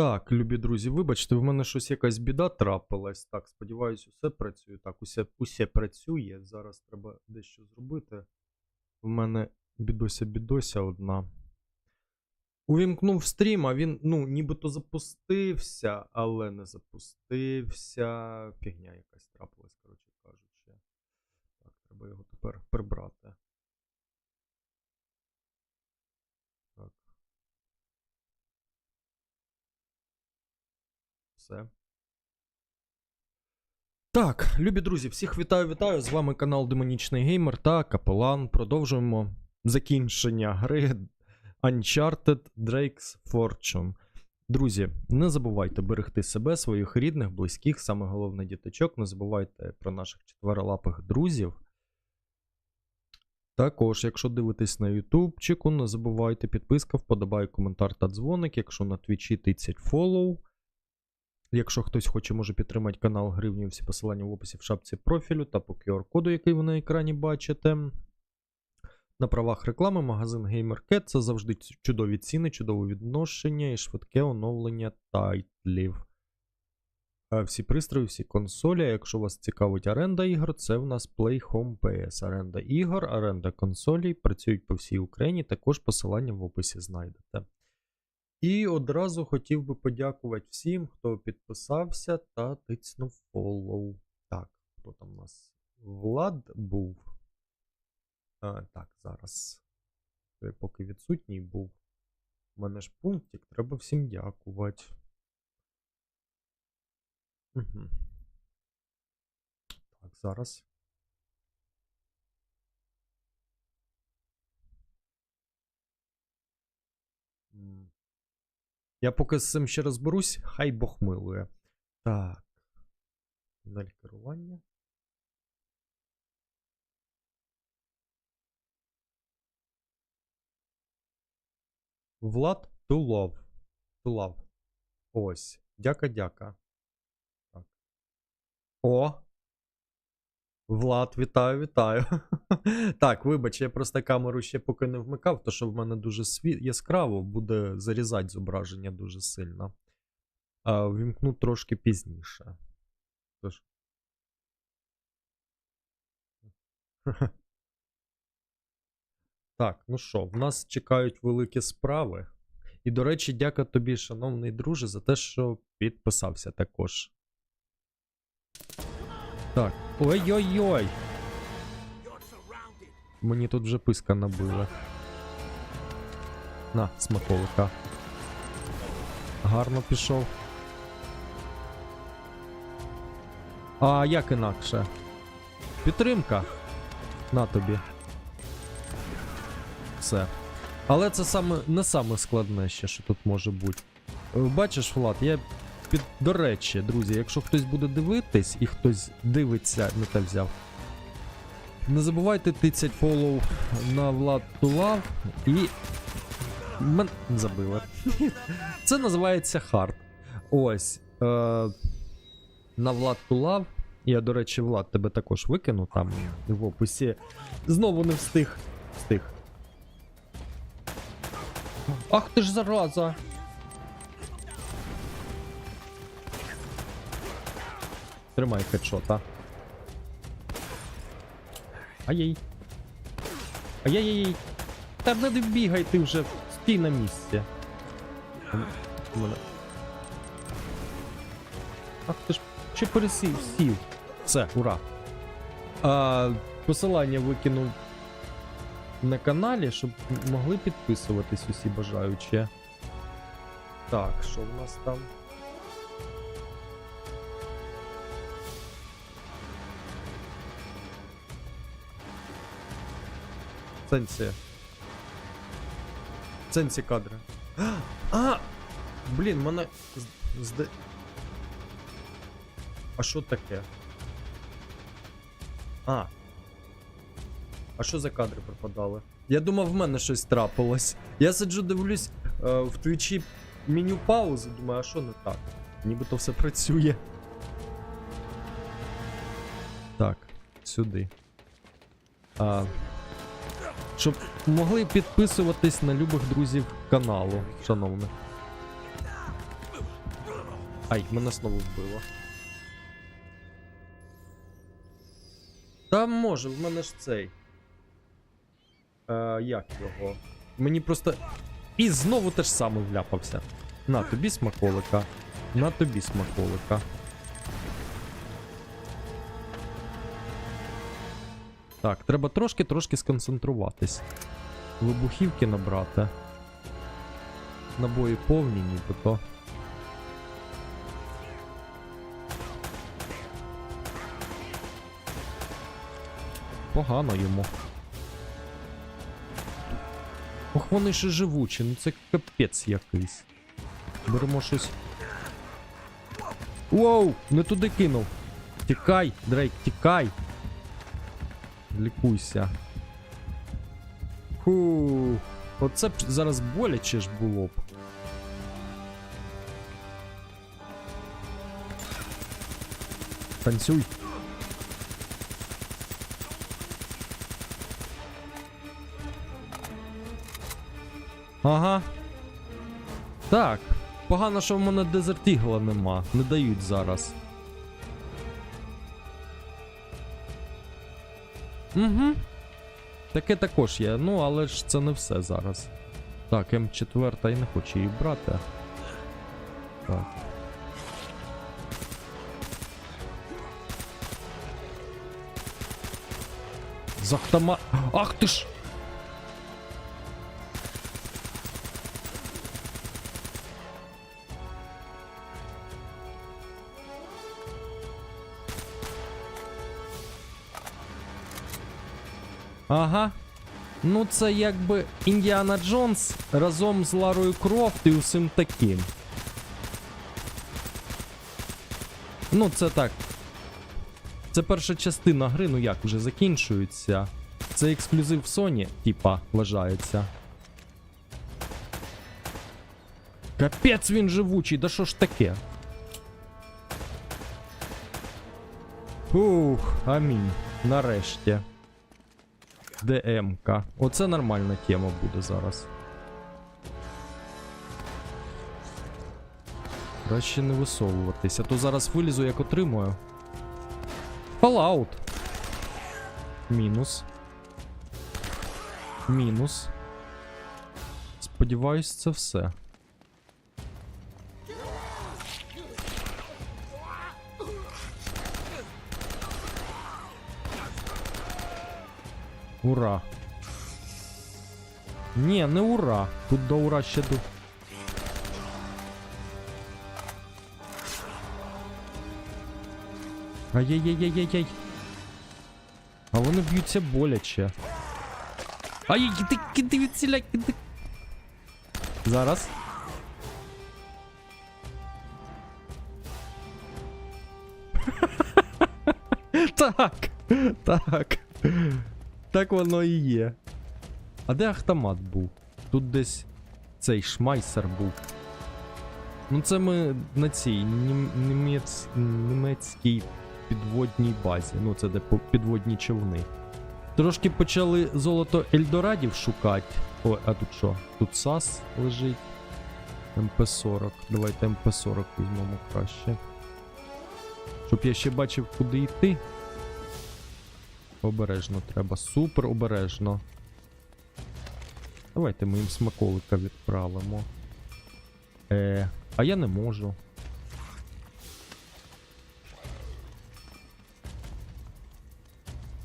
Так, любі друзі, вибачте, в мене щось якась біда трапилась. Так, сподіваюсь, усе працює. Так, усе, усе працює. Зараз треба дещо зробити. В мене бідося-бідося одна. Увімкнув стрім, а він, ну, нібито запустився, але не запустився. Фігня якась трапилась, коротше кажучи. Так, треба його тепер прибрати. Так. Все. Так, любі друзі, всіх вітаю, вітаю. З вами канал Демонічний Геймер та Капелан. Продовжуємо закінчення гри Uncharted Drake's Fortune. Друзі, не забувайте берегти себе, своїх рідних, близьких, саме головне діточок. Не забувайте про наших четверолапих друзів. Також, якщо дивитесь на ютубчику, не забувайте підписка, вподобай, коментар та дзвоник. Якщо на твічі тицять фоллоу. Якщо хтось хоче, може підтримати канал гривню, всі посилання в описі в шапці профілю та по QR-коду, який ви на екрані бачите. На правах реклами магазин GamerCat це завжди чудові ціни, чудове відношення і швидке оновлення тайтлів. Е, Всі пристрої, всі консолі. Якщо вас цікавить оренда ігор, це в нас Play Home PS. Оренда ігор, оренда консолей працюють по всій Україні. Також посилання в описі знайдете. І одразу хотів би подякувати всім, хто підписався та тицнув follow. Так, хто там у нас? Влад був. А, так, зараз. Той поки відсутній був. У мене ж пунктик, треба всім дякувати. Угу. Так, зараз. Я поки з цим ще розберусь, хай Бог милує. Так. Панель керування. Влад Тулов. Тулав. Ось. Дяка-дяка. Так. О! Влад, вітаю, вітаю. так, вибач, я просто камеру ще поки не вмикав, то що в мене дуже сві... яскраво буде зарізати зображення дуже сильно. А, вімкну трошки пізніше. Тож. Так, ну що, в нас чекають великі справи. І, до речі, дяка тобі, шановний друже, за те, що підписався також. Так. Ой-ой-ой! Мені тут вже писка набили. На, смаколика. Гарно пішов. А як інакше? Підтримка. На тобі. Все. Але це саме не саме складне ще, що тут може бути. Е, Бачиш, Влад, я під. До речі, друзі, якщо хтось буде дивитись і хтось дивиться, не те взяв. Не забувайте тицять фоллоу на Влад Тулав і. Мен... Забили. Це називається хард. Ось. Е... На Влад Тулав. Я, до речі, Влад, тебе також викину там в описі. Знову не встиг. Встиг. Ах ти ж зараза! Тримай хедшота. Ай-яй. Ай-яй-яй. Та не бігай ти вже, стій на місці. Ах ти ж чи пересів, сів. Все, ура. А, посилання викинув на каналі, щоб могли підписуватись усі бажаючі. Так, що в нас там? Сенсі. Сенсі кадри. А! Блін, мене. зда- А що таке? А. А що за кадри пропадали? Я думав, в мене щось трапилось. Я сиджу, дивлюсь е, в твічі меню паузи, думаю, а що не так? Нібито все працює. Так, сюди. А, щоб могли підписуватись на любих друзів каналу, шановних. Ай, мене знову вбило. Та може, в мене ж цей. Е, як його? Мені просто. І знову те ж саме вляпався. На тобі смаколика. На тобі смаколика. Так, треба трошки-трошки сконцентруватись. Вибухівки набрати. Набої повні, нібито. Погано йому. Ох, вони ще живучі, ну це капець якийсь. Беремо щось. Воу! Не туди кинув. Тікай, Дрейк, тікай. Лікуйся. Фу. Оце б зараз боляче ж було б. Танцюй. Ага. Так. Погано, що в мене Eagle нема. Не дають зараз. Угу. Таке також є. Ну, але ж це не все зараз. Так, М4 і не хочу її брати. Так. Захтама. Ах ти ж! Ага. Ну, це якби Індіана Джонс разом з Ларою Крофт і усім таким. Ну, це так. Це перша частина гри, ну як вже закінчується. Це ексклюзив Sony, типа, вважається. Капець він живучий, да що ж таке? Фух, амінь. Нарешті. ДМК. Оце нормальна тема буде зараз. Краще не висовуватися, то зараз вилізу, як отримую. Fallout. Мінус. Мінус. Сподіваюсь, це все. Ура. Ні, не ура. Тут до ура ще до. Ай-яй-яй-яй-яй-яй! А вони б'ються боляче. Ай, іди, іди відсіля, іди. Зараз. так. Так. Так воно і є. А де автомат був? Тут десь цей шмайсер був. Ну це ми на цій нім- німець... німецькій підводній базі. Ну це де підводні човни. Трошки почали золото Ельдорадів шукати. О, а тут що? Тут САС лежить. МП-40. Давайте МП-40 візьмемо краще. Щоб я ще бачив, куди йти. Обережно треба. Супер обережно. Давайте ми їм смаколика відправимо. Е, а я не можу.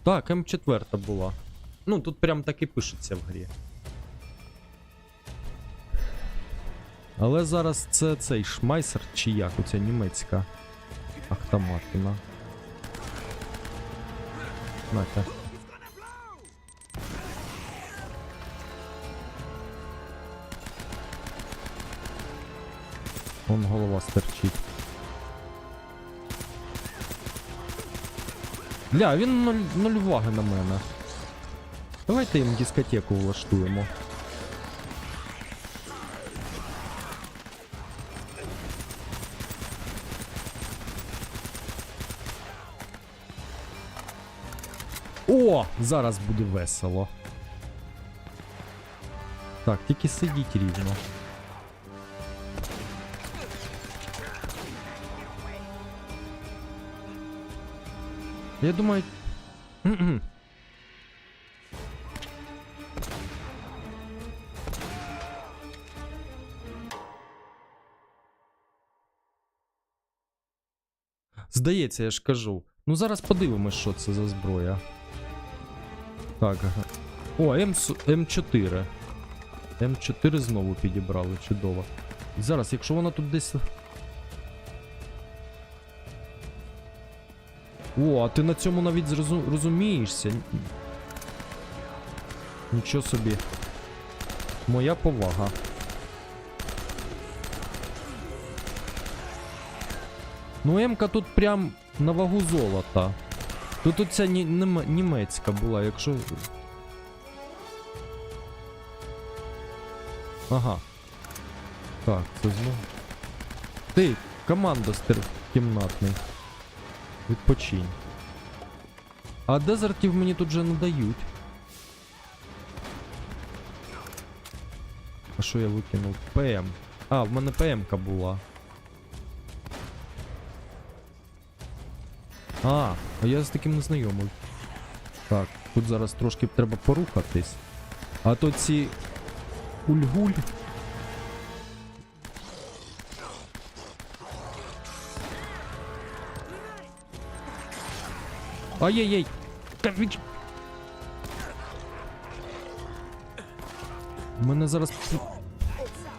Так, М4 була. Ну, тут прям так і пишеться в грі. Але зараз це цей шмайсер чи як оця німецька автоматина. Нате. Вон голова стерчить. Бля, він нуль, нуль уваги на мене. Давайте їм дискотеку влаштуємо. О, зараз буде весело. Так, тільки сидіть рівно. Я думаю. Здається, я ж кажу. Ну зараз подивимось, що це за зброя. Так, ага. О, М М4. М4 знову підібрали, чудово. Зараз, якщо вона тут десь. О, а ти на цьому навіть зрозу- розумієшся. Нічого собі. Моя повага. Ну, М-ка тут прям на вагу золота. Тут оця ні, нем- німецька була, якщо. Ага. Так, це знову. Ти, командостер кімнатний. Відпочинь. А дезертів мені тут же не дають. А що я викинув? ПМ. А, в мене ПМ-ка була. А, а я з таким не знайомий. Так, тут зараз трошки треба порухатись. А то ці ульгуль. Ай-яй-яй! Мене зараз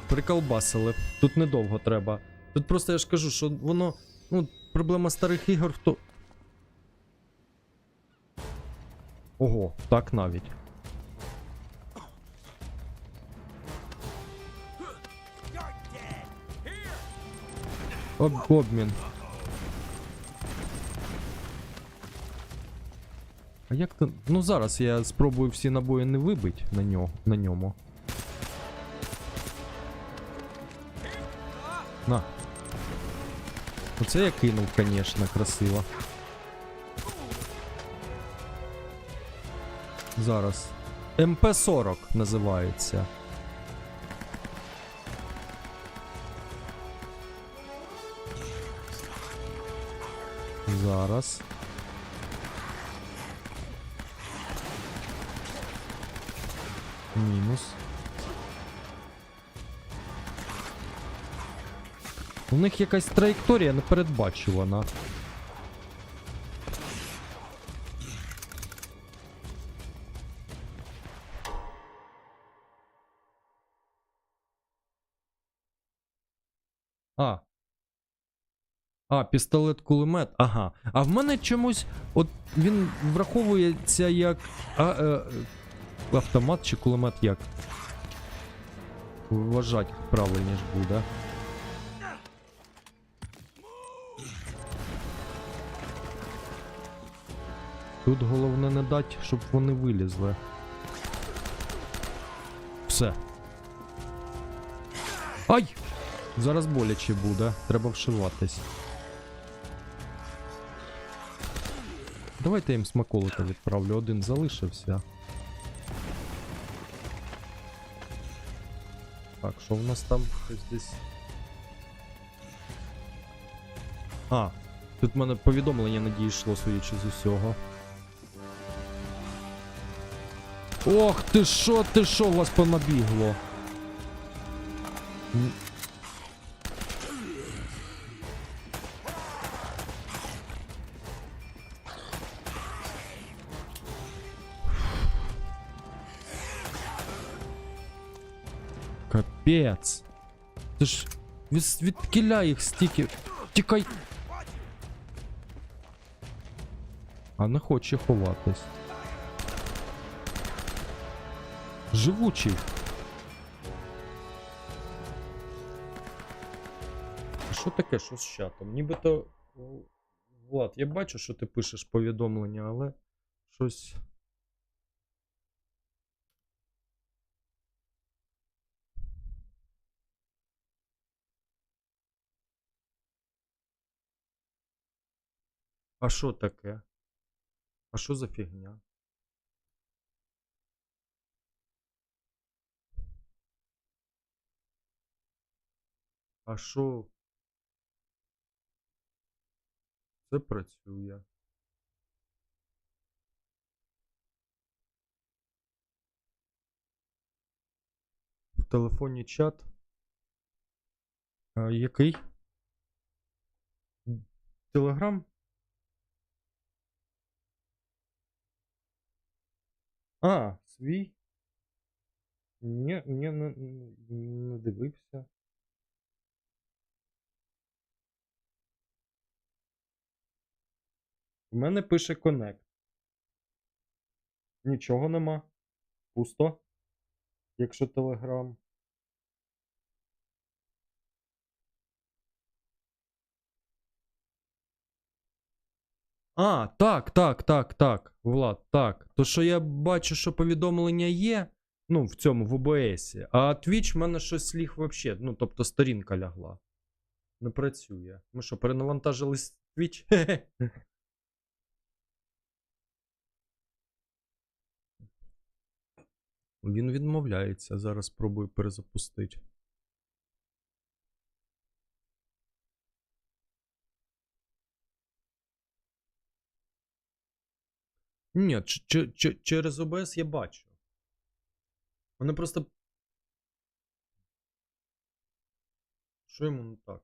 приколбасили. Тут недовго треба. Тут просто я ж кажу, що воно. Ну, проблема старих ігор в Ого, так навіть. Об, обмін. А як то. Ну зараз я спробую всі набої не вибить на нього, на ньому. На. Оце я кинув, конечно, красиво. Зараз. МП-40 називається. Зараз. Мінус. У них якась траєкторія непередбачувана. А. А, пістолет кулемет. Ага. А в мене чомусь. От він враховується як. А, е, автомат чи кулемет як? Вважать правильніше буде. Тут головне не дати, щоб вони вилізли. Все. Ай! Зараз боляче буде, треба вшиватись. Давайте я їм смаколика відправлю, один залишився. Так, що в нас там щось десь. А, тут в мене повідомлення не дійшло, судячи з усього. Ох ти що, ти що у вас понабігло? Капець. Ти ж від, відкиля їх стільки. Тікай. А не хоче ховатись. Живучий. Що таке, що з чатом? Нібито. Влад, я бачу, що ти пишеш повідомлення, але щось. А що таке? А що за фігня? А що? Це працює. В телефоні чат. А, який? Телеграм? А, свій? Ні, ні, не, не дивився. У мене пише Connect. Нічого нема. Пусто. Якщо Telegram. А, так, так, так, так. Влад, так. То що я бачу, що повідомлення є. Ну, в цьому, в ОБС. А Twitch в мене щось ліг вообще. Ну, тобто сторінка лягла. Не працює. Ми що, перенавантажили Twitch? Він відмовляється. Зараз спробую перезапустити. Ні, ч- через OBS я бачу. Вони просто. Що йому не так?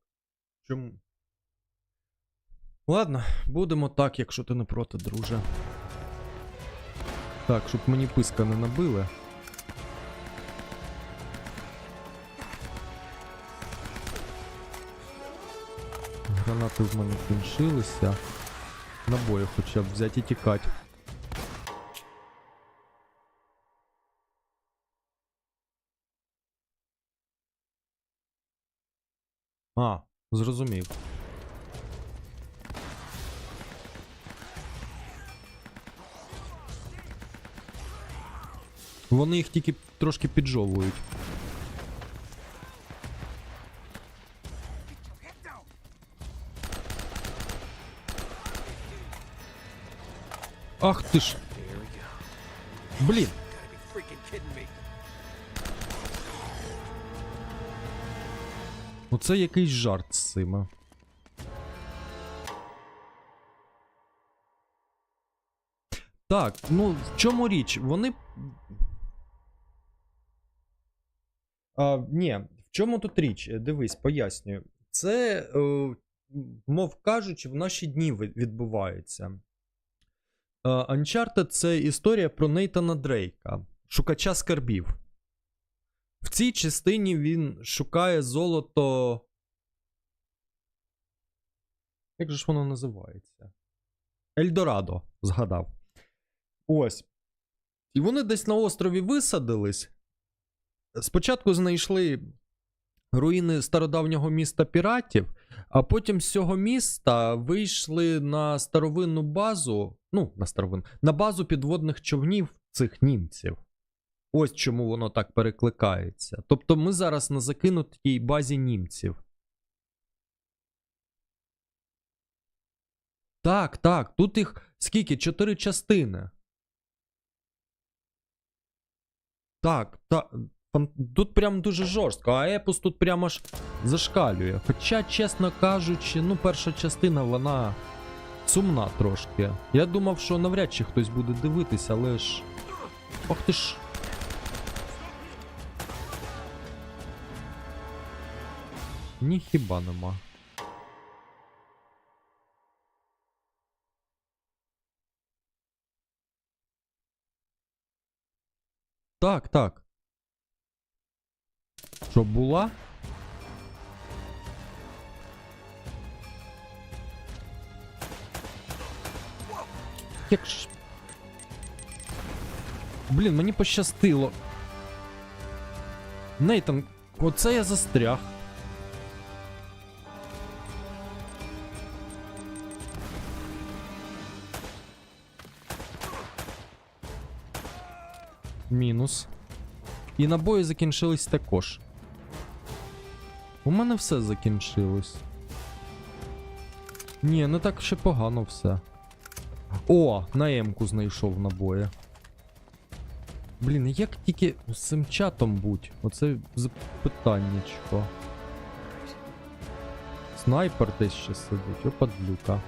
Чому? Ладно, будемо так, якщо ти не проти, друже. Так, щоб мені писка не набили. Гранати в мене кінчилися. Набої хоча б взяти і тікати. А, зрозумів. Вони їх тільки трошки піджовують. Ах ти ж. Блін. Оце якийсь жарт з цими. Так, ну в чому річ? Вони. А, ні, в чому тут річ? Е, Дивись, пояснюю. Це, е, мов кажучи, в наші дні відбувається. Е, Uncharted це історія про Нейтана Дрейка, шукача скарбів. В цій частині він шукає золото. Як же ж воно називається? Ельдорадо, згадав. Ось. І вони десь на острові висадились. Спочатку знайшли руїни стародавнього міста піратів, а потім з цього міста вийшли на старовинну базу. Ну, на старовинну, на базу підводних човнів цих німців. Ось чому воно так перекликається. Тобто ми зараз на закинутій базі німців. Так, так, тут їх скільки? Чотири частини. Так, та, тут прям дуже жорстко, а епос тут прямо аж зашкалює. Хоча, чесно кажучи, ну, перша частина, вона сумна трошки. Я думав, що навряд чи хтось буде дивитися, але ж. Ох ти ж. Ні хіба нема. Так, так. Що була? Як ж. Блін, мені пощастило. Нейтан, оце я застряг. Мінус. І набої закінчились також. У мене все закінчилось. Ні, не так ще погано все. О, на М-ку знайшов набої. Блін, як тільки з цим чатом будь? Оце запитаннячко. Снайпер десь ще сидить, опадлюка.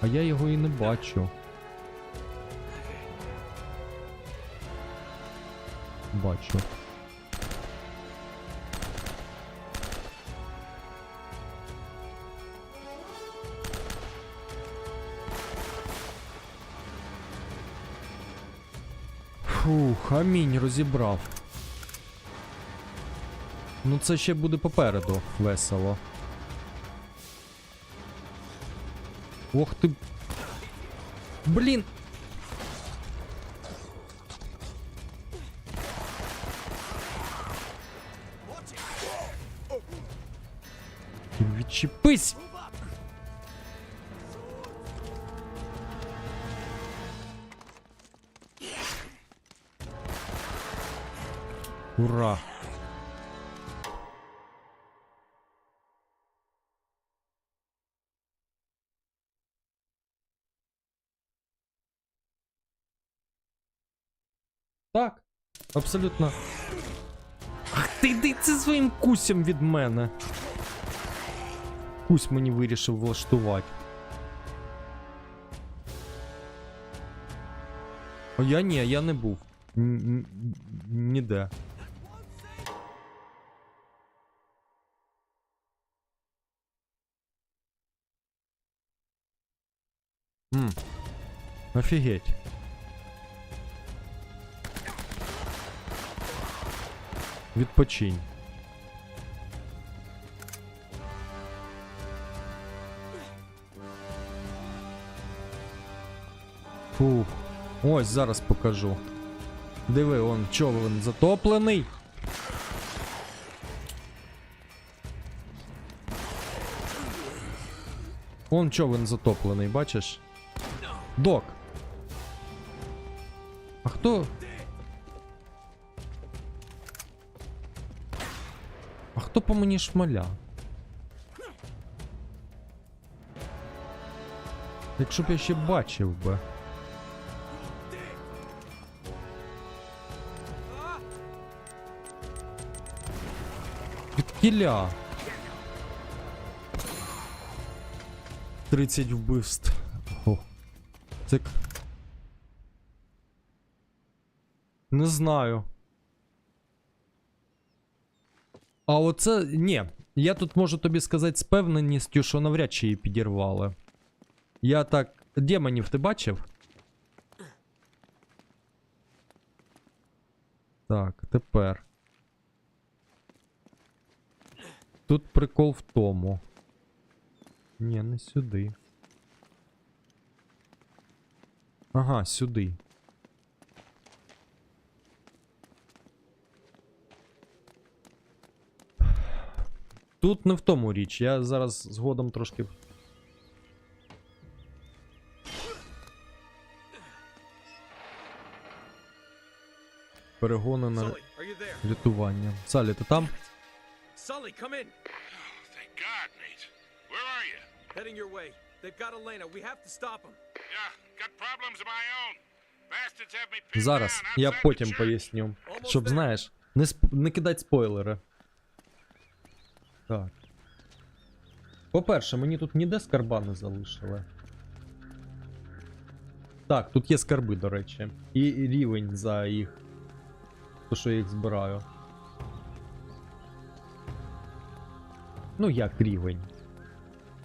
А я його і не бачу. бачу. Фу, хамінь розібрав. Ну це ще буде попереду весело. Ох ти. Блін! Відчепись! Ура! Так, абсолютно. Ах ти йди це своїм кусем від мене. Кусь мені вирішив влаштувати. А я ні, я не був. Ніде. М. Офігеть. Відпочинь. Фух. Ось зараз покажу. Диви, он човен затоплений. Он човен затоплений, бачиш? Док. А хто? А хто по мені шмаля? Якщо б я ще бачив би. Кіля. 30 вбивств. О. Це... к- Не знаю. А оце. Ні. Я тут можу тобі сказати з певненістю, що навряд чи її підірвали. Я так. Демонів ти бачив? Так, тепер. Тут прикол в тому. Ні, не сюди. Ага, сюди. Тут не в тому річ. Я зараз згодом трошки. Перегони на рятування. Салі, ти там? Sully, come in. Oh, Thank God, mate. Where are you? Heading your way. They've got Elena. We have to stop them. Yeah, got problems of my own. Bastards have me pinned Зараз. down Я outside the потім church. поясню. Almost Щоб there. знаєш, не, сп... не кидать спойлери. Так. По-перше, мені тут ніде скарба не залишили. Так, тут є скарби, до речі. І рівень за їх. То, що я їх збираю. Ну як рівень?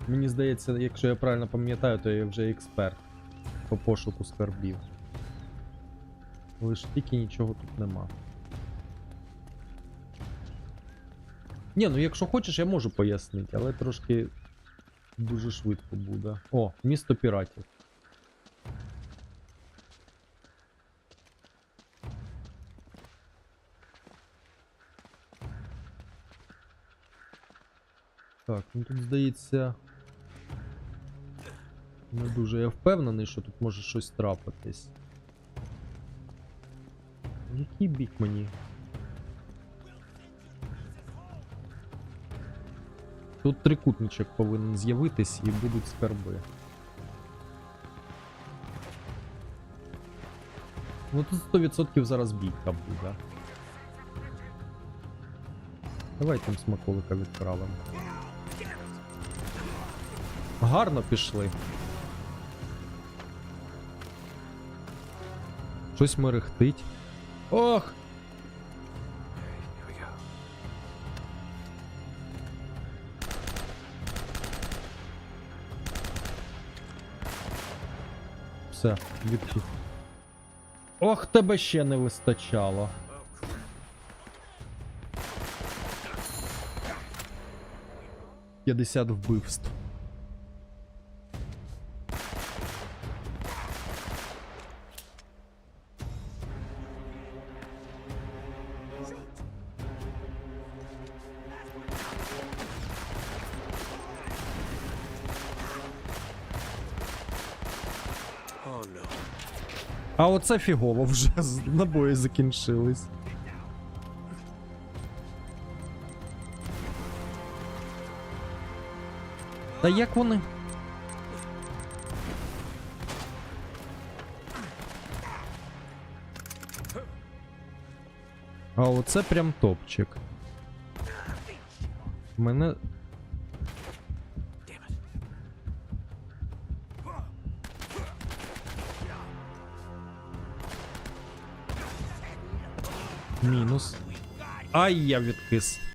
Мені здається, якщо я правильно пам'ятаю, то я вже експерт по пошуку скарбів. Лише тільки нічого тут нема. Ні, ну якщо хочеш, я можу пояснити, але трошки дуже швидко буде. О, місто піратів. Так, ну тут здається. Не дуже я впевнений, що тут може щось трапитись. Який бік мені? Тут трикутничок повинен з'явитись і будуть скарби. Ну тут 100% зараз бійка буде. Давай там смаколика відправимо. Гарно пішли. Щось мерехтить. Ох! Все, відхід. Ох, тебе ще не вистачало. П'ятдесят вбивств. А оце фігово вже з- набої закінчились. Та як вони? А оце прям топчик. Мене. Мінус. Ай, я відкис.